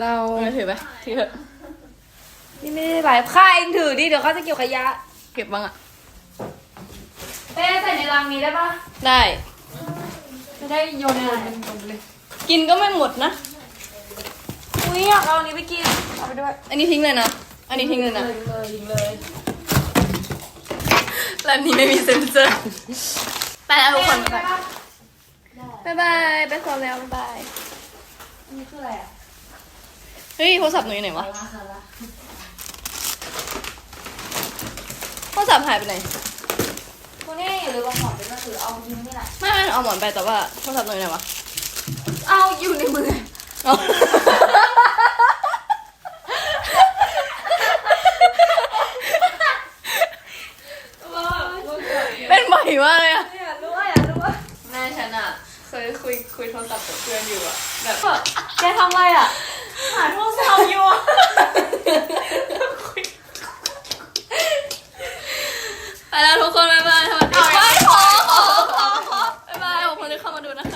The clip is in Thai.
เราเออถือไปถือเถอะนี่ไม่ได้ไลฟ์ค่าเองถือดิเดี๋ยวเขาจะเกี่ยวขยะเก็บบ้างอะเป้ใส่ในรังนี้ได้ปะได้ จะได้โยนโยนเป็นตรงเลย กินก็ไม่หมดนะ อุ้ยอยากเอาอันนี้ไปกิน เอาไปด้วย อันนี้ทิ้งเลยนะ อันนี้ทิ้งเลยนะ เลยเลยยิงเลย ร้านนี้ไม่มีเซ็นเซอร์ ไปแล้วทุกคน ไปปะบ๊ายบาย ไปซ้อมแล้ว บ๊ายบายอันนี้คืออะไรอะ เฮ้ยโทรศัพท์หนูอยู่ไหนวะราคาละโทรศัพท์หายไปไหน คุณนี่อย่าลืมเอาหมอนไปก็คือเอาทิ้งนี่แหละ ไม่ไม่เอาหมอนไปแต่ว่าโทรศัพท์หนูอยู่ไหนวะ เอาอยู่ในมือ เอาว้าวเป็นใหม่มากเลยอะอยากรู้ว่าอยากรู้ว่าแม่ฉันอะเคยคุยคุยโทรศัพท์กับเพื่อนอยู่อะแบบแกทำอะไรอะหาโทร ดูนะ